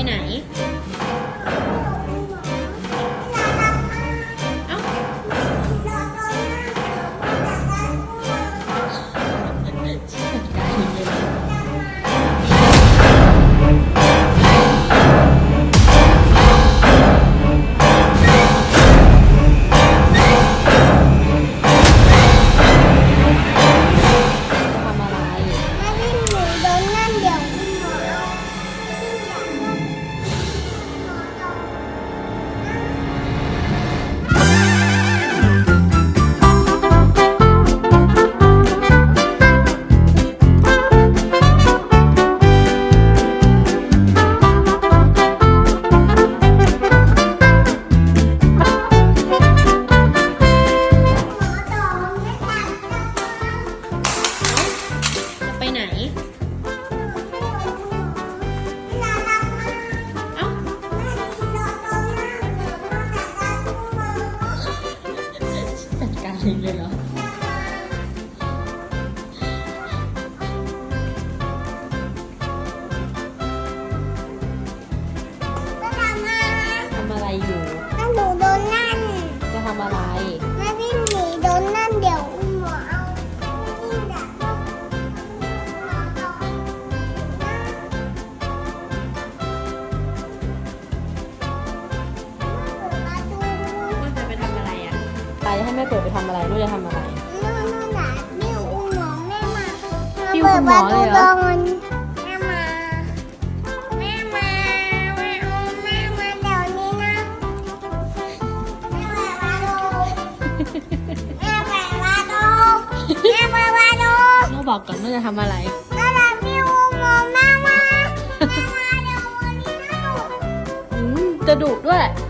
ไปไหน 你别聊 ม่เปิดไปทำอะไรโน่จะทำอะไร นู่นนู่นน่ะนี่อุ้มหมอแม่มาพี่อุ้มหมอเลยเหรอปิดประตูโดนแม่มา แม่มามาอุ้มแม่มาเดี๋ยวนี้นะแม่ไปวาดูแม่ไปวาดูแม่ไปวาดูโน่บอกก่อนโน่จะทำอะไรแล้วแบบพี่อุ้มหมอแม่มาแม่มาเดี๋ยววันนี้นะลูก อืมจะดุด้วยแ